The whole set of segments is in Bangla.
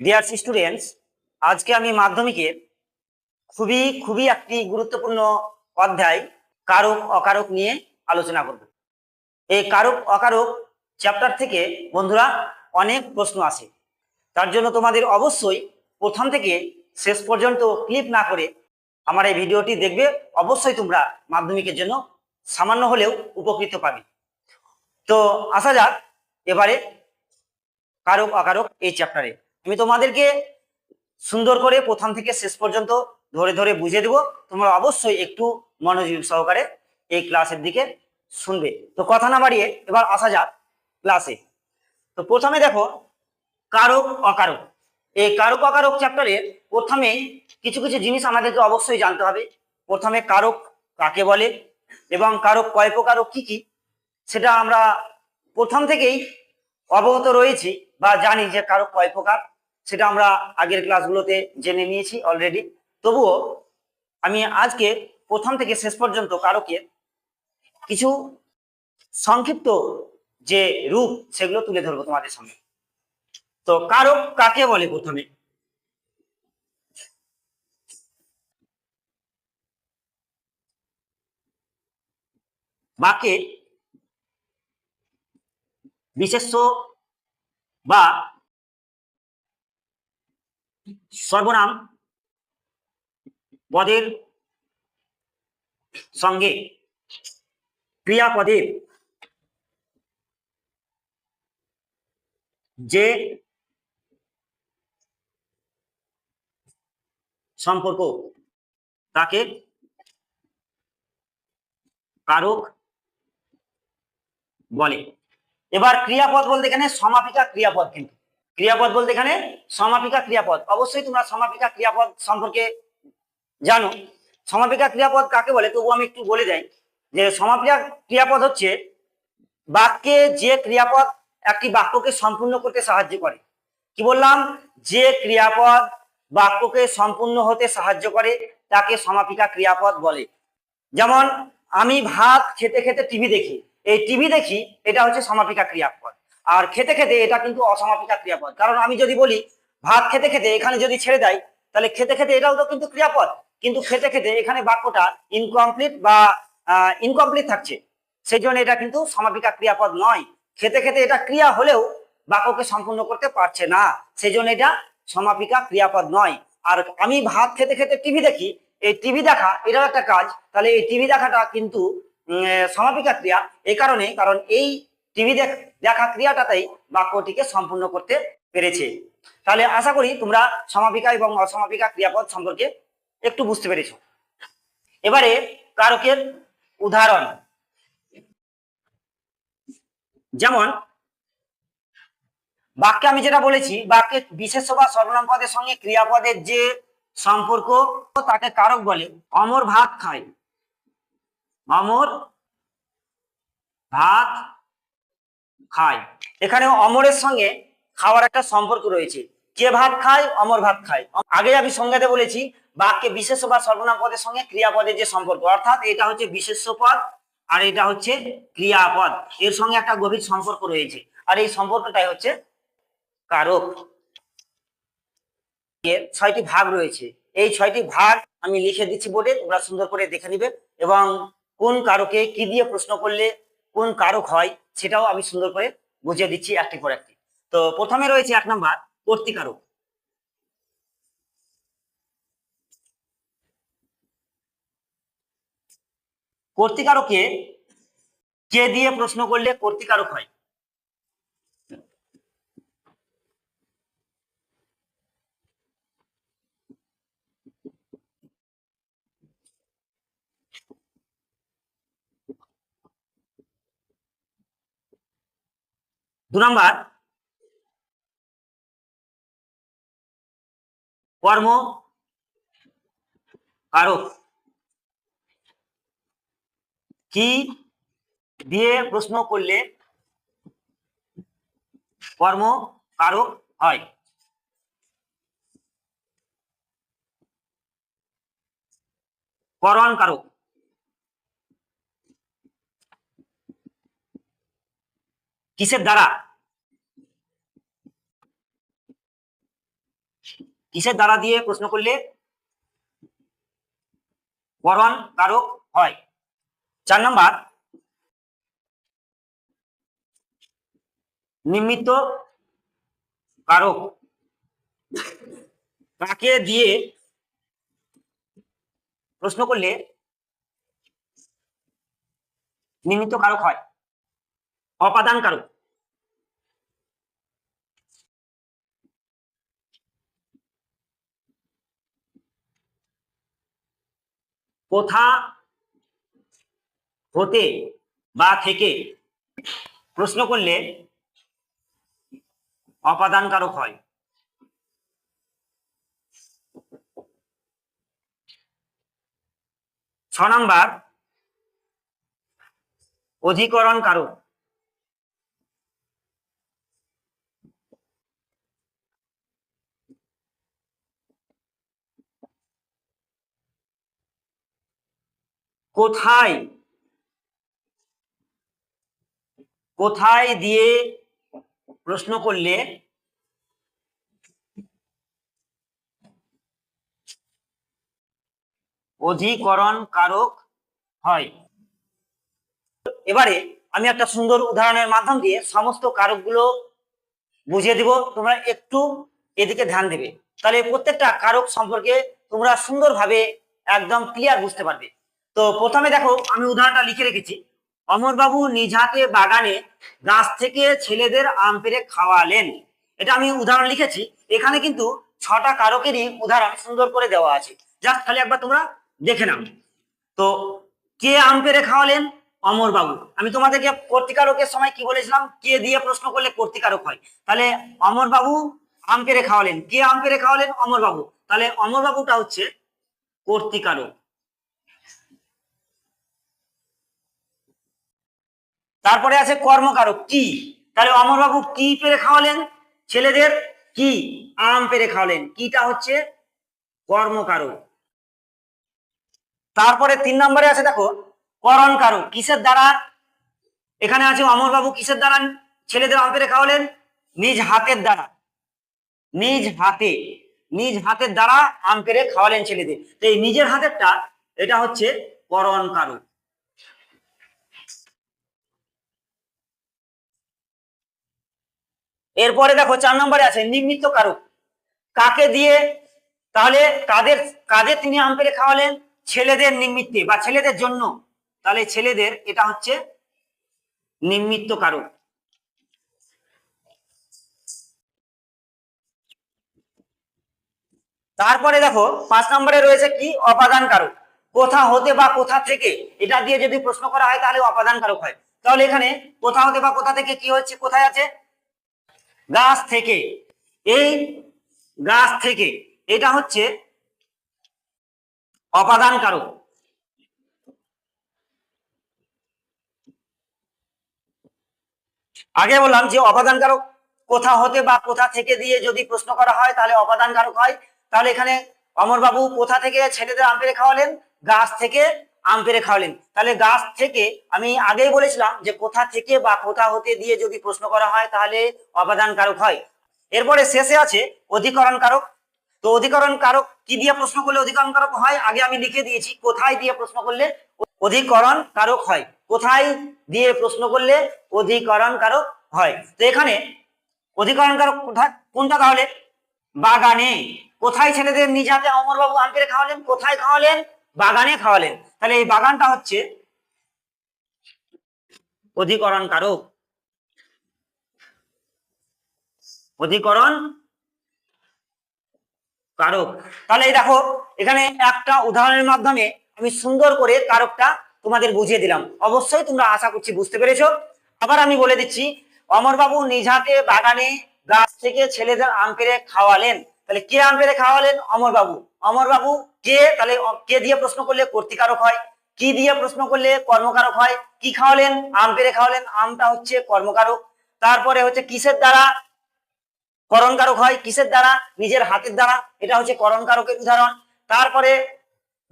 ডিয়ার স্টুডেন্টস আজকে আমি মাধ্যমিকের খুবই খুবই একটি গুরুত্বপূর্ণ অধ্যায়, কারক, অকারক নিয়ে আলোচনা করব। এই কারক, অকারক চ্যাপ্টার থেকে বন্ধুরা অনেক প্রশ্ন আসে। তার জন্য তোমাদের অবশ্যই প্রথম থেকে শেষ পর্যন্ত ক্লিপ না করে আমার এই ভিডিওটি দেখবে। অবশ্যই তোমরা মাধ্যমিকের জন্য সামান্য হলেও উপকৃত পাবে। তো আসা যাক, এবারে কারক, অকারক এই চ্যাপ্টারে আমি তোমাদেরকে সুন্দর করে প্রথম থেকে শেষ পর্যন্ত ধরে ধরে বুঝিয়ে দেবো। তোমরা অবশ্যই একটু মনোযোগ সহকারে এই ক্লাসের দিকে শুনবে। তো কথা না বাড়িয়ে এবার আসা যাক ক্লাসে। তো প্রথমে দেখো, কারক, অকারক। এই কারক, অকারক চ্যাপ্টারে প্রথমে কিছু কিছু জিনিস আমাদেরকে অবশ্যই জানতে হবে। প্রথমে কারক কাকে বলে এবং কারক কয় প্রকারক কি কি, সেটা আমরা প্রথম থেকেই অবগত রয়েছি বা জানি যে কারক কয় প্রকার। সেটা আমরা আগের ক্লাসগুলোতে জেনে নিয়েছি অলরেডি তবুও আমি আজকে প্রথম থেকে শেষ পর্যন্ত কারকের কিছু সংক্ষিপ্ত যে রূপ সেগুলো তুলে ধরবো তোমাদের সামনে। তো কারক কাকে বলে প্রথমে? বাকে বিশেষ্য বা সর্বনাম পদের সঙ্গে ক্রিয়াপদের যে সম্পর্ক তাকে কারক বলে। এবার ক্রিয়াপদ বলতে এখানে সমাপিকা ক্রিয়াপদ কিন্তু। ক্রিয়াপদ বলতে এখানে সমাপিকা ক্রিয়াপদ। অবশ্যই তোমরা সমাপিকা ক্রিয়াপদ সম্পর্কে জানো। সমাপিকা ক্রিয়াপদ কাকে বলে? তবু আমি একটু বলে দেয় যে সমাপিকা ক্রিয়াপদ হচ্ছে বাক্যে যে ক্রিয়াপদ একটি বাক্যকে সম্পূর্ণ করতে সাহায্য করে। কি বললাম? যে ক্রিয়াপদ বাক্যকে সম্পূর্ণ হতে সাহায্য করে, তাকে সমাপিকা ক্রিয়াপদ বলে। যেমন, আমি ভাত খেতে খেতে টিভি দেখি। এই টিভি দেখি, এটা হচ্ছে সমাপিকা ক্রিয়াপদ। আর খেতে খেতে এটা কিন্তু অসমাপিকা ক্রিয়াপদ। কারণ আমি যদি বলি, ভাত খেতে খেতে এখানে যদি ছেড়ে দেয়, তাহলে খেতে খেতে এটাও তো কিন্তু ক্রিয়াপদ। কিন্তু খেতে খেতে এখানে বাক্যটা ইনকমপ্লিট বা ইনকমপ্লিট থাকছে। সেই জন্য এটা কিন্তু সমাপিকা ক্রিয়াপদ নয়। খেতে খেতে এটা ক্রিয়া হলেও বাক্যকে সম্পূর্ণ করতে পারছে না। সেই জন্য এটা সমাপিকা ক্রিয়াপদ নয়। আর আমি ভাত খেতে খেতে টিভি দেখি, এই টিভি দেখা এটাও একটা কাজ। তাহলে এই টিভি দেখাটা কিন্তু সমাপিকা ক্রিয়া। এই কারণে, কারণ এই টিভি দেখা ক্রিয়াটাতেই বাক্যটিকে সম্পূর্ণ করতে পেরেছে। তাহলে আশা করি তোমরা সমাপিকা এবং অসমাপিকা ক্রিয়াপদ সম্পর্কে একটু বুঝতে পেরেছ। এবারে কারকের উদাহরণ। যেমন, বাক্যে আমি যেটা বলেছি, বাক্যে বিশেষ বা সর্বনাম পদের সঙ্গে ক্রিয়াপদের যে সম্পর্ক, তাকে কারক বলে অমর ভাত খায়। অমর ভাত খায়। এখানে অমরের সঙ্গে খাওয়ার একটা সম্পর্ক রয়েছে। কে ভাত খায়, অমর ভাত খায়। আগে আমি সংজ্ঞাতে বলেছি, বাক্যে বিশেষ বা সর্বনাম পদের সঙ্গে ক্রিয়াপদের যে সম্পর্ক, অর্থাৎ এটা হচ্ছে বিশেষ্য পদ আর এটা হচ্ছে ক্রিয়াপদ। এর সঙ্গে একটা গভীর সম্পর্ক রয়েছে। আর এই সম্পর্কটাই হচ্ছে কারক। এর ছয়টি ভাগ রয়েছে। এই ছয়টি ভাগ আমি লিখে দিচ্ছি বোর্ডে তোমরা সুন্দর করে দেখে নিবে এবং কোন কারকে কি দিয়ে প্রশ্ন করলে কোন কারক হয় সেটাও আমি সুন্দর করে বুঝিয়ে দিচ্ছি একটি পর একটি। তো প্রথমে রয়েছে এক নম্বর কর্তিকারক। কর্তিকারকে কে দিয়ে প্রশ্ন করলে কর্তিকারক হয়? দু নম্বর। কর্ম কারক। কি দিয়ে প্রশ্ন করলে কর্ম কারক হয়? করণ কারক। কিসের দ্বারা? কিসের দ্বারা দিয়ে প্রশ্ন করলে করণ কারক হয়? চার নম্বর নিমিত্ত কারক কাকে দিয়ে প্রশ্ন করলে নিমিত্ত কারক হয়? অপাদান কারক। কোথা হতে বা থেকে প্রশ্ন করলে অপাদান কারক হয়। ছ নম্বর অধিকরণ কারক কোথায়? কোথায় দিয়ে প্রশ্ন করলে অধিকরণ কারক হয়? এবারে আমি একটা সুন্দর উদাহরণের মাধ্যম দিয়ে সমস্ত কারকগুলো বুঝিয়ে দিব। তোমরা একটু এদিকে ধ্যান দেবে। তাহলে প্রত্যেকটা কারক সম্পর্কে তোমরা সুন্দরভাবে একদম ক্লিয়ার বুঝতে পারবে। তো প্রথমে দেখো, আমি উদাহরণটা লিখে রেখেছি। অমরবাবু নিজ বাগানে গাছ থেকে ছেলেদের আম পেরে খাওয়ালেন। এটা আমি উদাহরণ লিখেছি। এখানে কিন্তু ছটা কারকেরই উদাহরণ সুন্দর করে দেওয়া আছে। জাস্ট খালি একবার তোমরা দেখে নাও। তো কে আম পেরে খাওয়ালেন? অমরবাবু। আমি তোমাদেরকে কর্তিকারকের সময় কি বলেছিলাম? কে দিয়ে প্রশ্ন করলে কর্তিকারক হয়? তাহলে অমরবাবু আম পেরে খাওয়ালেন। কে আম পেরে খাওয়ালেন? অমরবাবু। তাহলে অমরবাবুটা হচ্ছে কর্তিকারক। তারপরে আছে কর্মকারক, কি? তাহলে অমরবাবু কি পেরে খাওয়ালেন? ছেলেদের কি? আম পেরে খাওয়ালেন। কিটা হচ্ছে? কর্মকারক। তারপরে তিন নম্বরে আছে দেখো করণ কারক কিসের দ্বারা? এখানে আছে অমরবাবু কিসের দ্বারা ছেলেদের আম পেরে খাওয়ালেন? নিজ হাতের দ্বারা। নিজ হাতে। নিজ হাতের দ্বারা আম পেরে খাওয়ালেন ছেলেদের। তো এই নিজের হাতেরটা, এটা হচ্ছে করণ এরপরে দেখো চার নম্বরে আছে নিমিত্ত কারক। কাকে দিয়ে? তাহলে কাদের কাদের তিনি আম পেড়ে খাওয়ালেন? ছেলেদের নিমিত্তে বা ছেলেদের জন্য। তাহলে ছেলেদের এটা হচ্ছে নিমিত্ত কারক। তারপরে দেখো, পাঁচ নম্বরে রয়েছে কি? অপাদান কারক। কোথা হতে বা কোথা থেকে? এটা দিয়ে যদি প্রশ্ন করা হয়, তাহলে অপাদান কারক হয়। তাহলে এখানে কোথা হতে বা কোথা থেকে কি হচ্ছে, কোথায় আছে? গাছ থেকে। এই গাছ থেকে এটা হচ্ছে অপাদান কারক আগে বললাম যে অপাদান কারক কোথা হতে বা কোথা থেকে দিয়ে যদি প্রশ্ন করা হয়, তাহলে অপাদান কারক হয়। তাহলে এখানে অমরবাবু কোথা থেকে ছেলেদের আম খাওয়ালেন? গাছ থেকে আম পেরে খাওয়ালেন। তাহলে গাছ থেকে, আমি আগেই বলেছিলাম যে কোথা থেকে বা কোথা হতে দিয়ে যদি প্রশ্ন করা হয়, তাহলে অপাদান কারক হয়। এরপরে শেষে আছে অধিকরণ কারক তো অধিকরণ কারক কি দিয়ে প্রশ্ন করলে অধিকরণ কারক হয়? আগে আমি লিখে দিয়েছি, কোথায় দিয়ে প্রশ্ন করলে অধিকরণ কারক হয়। কোথায় দিয়ে প্রশ্ন করলে অধিকরণ কারক হয়? তো এখানে অধিকরণ কারক কোনটা তাহলে বাগানে। কোথায় ছেলেদের নিজ হাতে অমরবাবু আম পেরে খাওয়ালেন? কোথায় খাওয়ালেন? বাগানে খাওয়ালেন। তাহলে এই বাগানটা হচ্ছে অধিকরণ কারক অধিকরণ কারক তাহলে এই দেখো, এখানে একটা উদাহরণের মাধ্যমে আমি সুন্দর করে কারকটা তোমাদের বুঝিয়ে দিলাম। অবশ্যই তোমরা আশা করছি বুঝতে পেরেছ। আবার আমি বলে দিচ্ছি, অমরবাবু নিজ হাতে বাগানে গাছ থেকে ছেলেদের আম পেড়ে খাওয়ালেন। তাহলে কে আম পেড়ে খাওয়ালেন? অমরবাবু। অমরবাবু, কে? তাহলে কে দিয়ে প্রশ্ন করলে কর্তিকারক হয়? কি দিয়ে প্রশ্ন করলে কর্মকারক হয়? কি খাওয়ালেন? আম পেরে খাওয়ালেন? আমটা হচ্ছে কর্মকারক। তারপরে হচ্ছে কিসের দ্বারা করণকারক হয়? কিসের দ্বারা? নিজের হাতের দ্বারা। এটা হচ্ছে করণকারকের উদাহরণ। তারপরে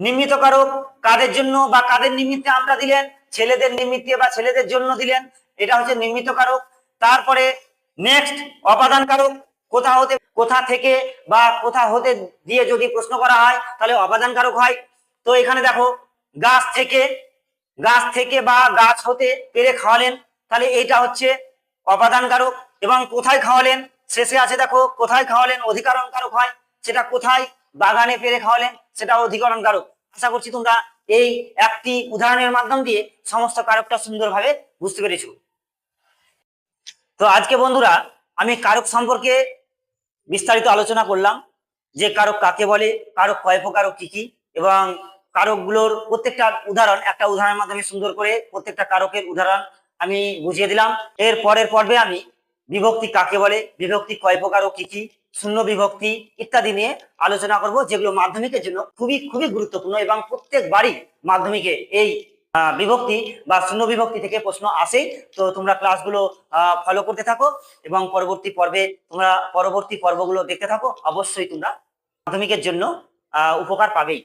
নিমিত্ত কারক কাদের জন্য বা কাদের নিমিত্তে আমরা দিলেন? ছেলেদের নিমিত্তে বা ছেলেদের জন্য দিলেন। এটা হচ্ছে নিমিত্ত কারক তারপরে নেক্সট অপাদান কারক কোথা হতে কোথা থেকে বা কোথা হতে দিয়ে যদি প্রশ্ন করা হয়, তাহলে অপাদান কারক হয়। তো এখানে দেখো, গাছ থেকে গাছ থেকে বা গাছ হতে পেরে খাওয়ালেন, তাহলে এইটা হচ্ছে অপাদান কারক এবং কোথায় খাওয়ালেন? শেষে আছে দেখো, কোথায় খাওয়ালেন? অধিকরণ কারক হয়। সেটা কোথায়? বাগানে পেরে খাওয়ালেন সেটা অধিকরণ কারক আশা করছি তোমরা এই একটি উদাহরণের মাধ্যম দিয়ে সমস্ত কারকটা সুন্দরভাবে বুঝতে পেরেছ। তো আজকে বন্ধুরা, আমি কারক সম্পর্কে বিস্তারিত আলোচনা করলাম যে কারক কাকে বলে, কারক কয় প্রকার ও কি কি, এবং কারকগুলোর প্রত্যেকটা উদাহরণ, একটা উদাহরণের মাধ্যমে সুন্দর করে প্রত্যেকটা কারকের উদাহরণ আমি বুঝিয়ে দিলাম। এর পরের পর্বে আমি বিভক্তি কাকে বলে, বিভক্তি কয় প্রকার কি কি, শূন্য বিভক্তি ইত্যাদি নিয়ে আলোচনা করব, যেগুলো মাধ্যমিকের জন্য খুবই খুবই গুরুত্বপূর্ণ এবং প্রত্যেকবারই মাধ্যমিকে এই বিভক্তি বা শূন্য বিভক্তি থেকে প্রশ্ন আসে। তো তোমরা ক্লাসগুলো ফলো করতে থাকো এবং পরবর্তী পর্বে তোমরা পরবর্তী পর্বগুলো দেখতে থাকো। অবশ্যই তোমরা মাধ্যমিকের জন্য উপকার পাবেই।